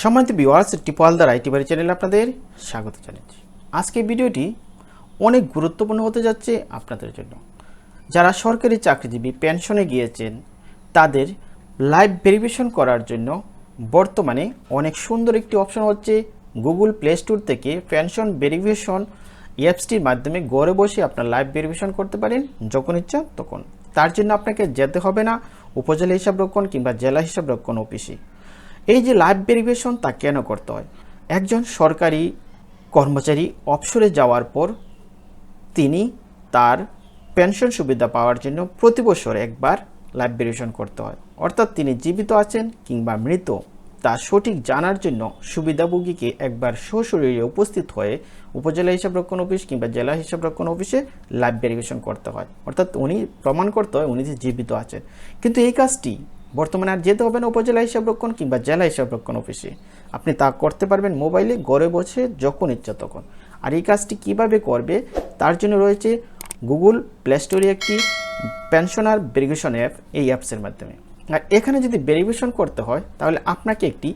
সম্মানিত viewers টিপালদার IT বাড়ি চ্যানেলে আপনাদের স্বাগত জানাচ্ছি। আজকে ভিডিওটি অনেক গুরুত্বপূর্ণ হতে যাচ্ছে আপনাদের জন্য। যারা সরকারি চাকরিজীবী পেনশনে গিয়েছেন, তাদের লাইভ ভেরিফিকেশন করার জন্য বর্তমানে অনেক সুন্দর একটি অপশন হচ্ছে গুগল প্লে স্টোর থেকে পেনশন ভেরিফিকেশন অ্যাপসটির মাধ্যমে ঘরে বসে আপনার লাইভ ভেরিফিকেশন করতে পারেন, যখন ইচ্ছা তখন। তার জন্য আপনাকে যেতে হবে না, উপজেলা হিসাব রক্ষণ কিংবা জেলা হিসাব রক্ষণ অফিসে এই যে লাইভ ভেরিফিকেশন তা কেন করতে হয়? একজন সরকারি কর্মচারী অবসরে যাওয়ার পর তিনি তার পেনশন সুবিধা পাওয়ার জন্য প্রতি বছর একবার লাইভ ভেরিফিকেশন করতে হয়। অর্থাৎ তিনি জীবিত আছেন কিংবা মৃত, তা সঠিক জানার জন্য সুবিধাভোগীকে একবার সশরীরে উপস্থিত হয়ে উপজেলা হিসাব রক্ষণ অফিস কিংবা জেলা হিসাব রক্ষণ অফিসে লাইভ ভেরিফিকেশন করতে হয়। অর্থাৎ উনি প্রমাণ করতে হয় উনি যে জীবিত আছেন। কিন্তু এই কাজটি বর্তমানে আর যেতে হবে না উপজেলা হিসাব রক্ষণ কিংবা জেলা হিসাব রক্ষণ অফিসে। আপনি তা করতে পারবেন মোবাইলে, ঘরে বসে, যখন ইচ্ছা তখন। আর এই কাজটি কীভাবে করবে, তার জন্য রয়েছে গুগল প্লে স্টোরে একটি পেনশনার ভেরিফিকেশন অ্যাপ এই অ্যাপসের মাধ্যমে। আর এখানে যদি ভেরিফিকেশন করতে হয়, তাহলে আপনাকে একটি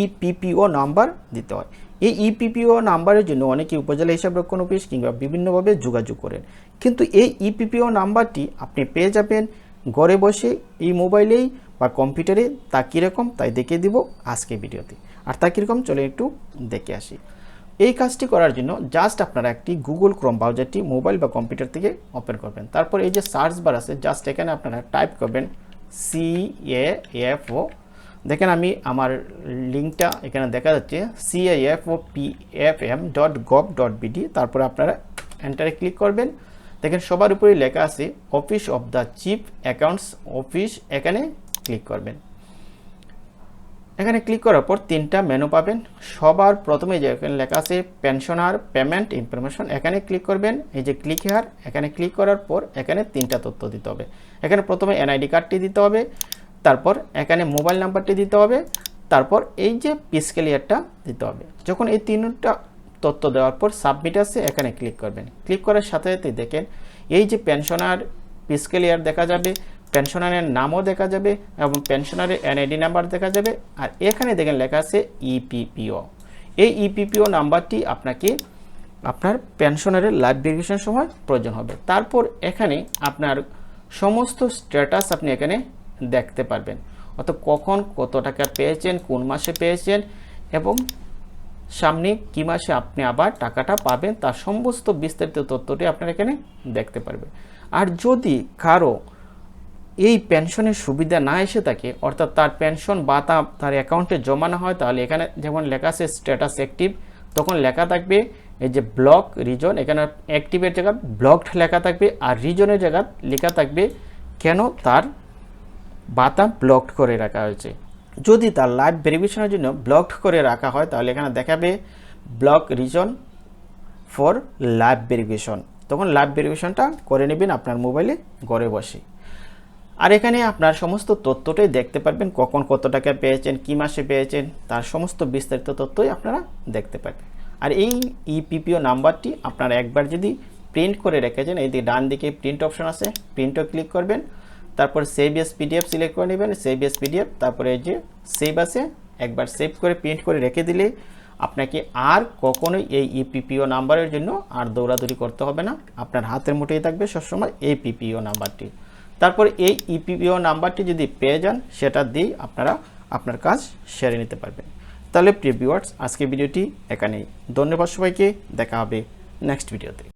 ইপিপিও নাম্বার দিতে হয়। এই ইপিপিও নাম্বারের জন্য অনেকে উপজেলা হিসাব রক্ষণ অফিস কিংবা বিভিন্নভাবে যোগাযোগ করেন। কিন্তু এই ইপিপিও নাম্বারটি আপনি পেয়ে যাবেন ঘরে বসে, এই মোবাইলেই বা কম্পিউটারে তা কীরকম তাই দেখিয়ে দিব আজকে ভিডিওতে। আর তা কীরকম চলে একটু দেখে আসি। এই কাজটি করার জন্য জাস্ট আপনারা একটি গুগল ক্রোম ব্রাউজারটি মোবাইল বা কম্পিউটার থেকে ওপেন করবেন। তারপর এই যে সার্চ বার আছে জাস্ট এখানে আপনারা টাইপ করবেন সি এ এফ ও দেখেন আমি আমার লিঙ্কটা এখানে দেখা যাচ্ছে C A F O P F M dot gov dot BD তারপরে আপনারা এন্টারে ক্লিক করবেন। দেখেন সবার উপরে লেখা আছে office of the chief accounts office এখানে ক্লিক করবেন। এখানে ক্লিক করার পর তিনটা মেনু পাবেন। সবার প্রথমে যে লেখা আছে পেনশনার পেমেন্ট ইনফরমেশন এখানে ক্লিক করবেন। এই যে ক্লিক হেয়ার এখানে ক্লিক করার পর এখানে তিনটা তথ্য দিতে হবে। এখানে প্রথমে এনআইডি কার্ডটি দিতে হবে, তারপর এখানে মোবাইল নাম্বারটি দিতে হবে, তারপর এই যে পিসকেলিয়ারটা দিতে হবে। যখন এই তিনটা তথ্য দেওয়ার পর সাবমিট আছে এখানে ক্লিক করবেন। ক্লিক করার সাথে সাথে দেখেন, এই যে পেনশনার পিসকেলিয়ার দেখা যাবে পেনশনারের নামও দেখা যাবে এবং পেনশনারের এনআইডি নাম্বার দেখা যাবে। আর এখানে দেখেন লেখা আছে ইপিপিও এই ইপিপিও নাম্বারটি আপনাকে আপনার পেনশনারের লাইফ ভেরিফিকেশন সময় প্রয়োজন হবে। তারপর এখানে আপনার সমস্ত স্ট্যাটাস আপনি এখানে দেখতে পারবেন। অত কখন কত টাকা পেয়েছেন, কোন মাসে পেয়েছেন এবং সামনে কী মাসে আপনি আবার টাকাটা পাবেন, তার সমস্ত বিস্তারিত তথ্যটি আপনারা এখানে দেখতে পারবেন। আর যদি কারও এই পেনশনের সুবিধা না এসে থাকে, অর্থাৎ তার পেনশন বা তার অ্যাকাউন্টে জমা না হয়, তাহলে এখানে যেমন লেখা আছে স্ট্যাটাস অ্যাক্টিভ তখন লেখা থাকবে এই যে ব্লক রিজন এখানে অ্যাক্টিভের জায়গা ব্লকড লেখা থাকবে আর রিজনের জায়গা লেখা থাকবে কেন তার বাতা ব্লকড করে রাখা হয়েছে। যদি তার লাইভ ভেরিফিকেশনের জন্য ব্লকড করে রাখা হয়, তাহলে এখানে দেখাবে block reason for live verification তখন লাইভ ভেরিফিকেশনটা করে নেবেন আপনার মোবাইলে ঘরে বসে। আর এখানে আপনার সমস্ত তথ্যটাই দেখতে পারবেন, কখন কত টাকা পেয়েছেন, কী মাসে পেয়েছেন, তার সমস্ত বিস্তারিত তথ্যই আপনারা দেখতে পারবেন। আর এই ইপিপিও নাম্বারটি আপনারা একবার যদি প্রিন্ট করে রেখেছেন, এই দিকে ডান দিকে প্রিন্ট অপশন আছে প্রিন্টও ক্লিক করবেন, তারপর সেভ এস পিডিএফ সিলেক্ট করে নেবেন সেভ এস পিডিএফ তারপরে যে সেভ আছে, একবার সেভ করে প্রিন্ট করে রেখে দিলে আপনাকে আর কখনোই এই ইপিপিও নাম্বারের জন্য আর দৌড়াদৌড়ি করতে হবে না। আপনার হাতের মুঠেই থাকবে সবসময় এই পিপিও নাম্বারটি। তারপর এই ইপিপিও নাম্বারটি যদি পেয়ে যান, সেটা দিয়েই আপনারা আপনার কাজ সেরে নিতে পারবেন। তাহলে প্রিয় ভিউয়ার্স আজকে ভিডিওটি এখানেই। ধন্যবাদ সবাইকে। দেখা হবে নেক্সট ভিডিওতে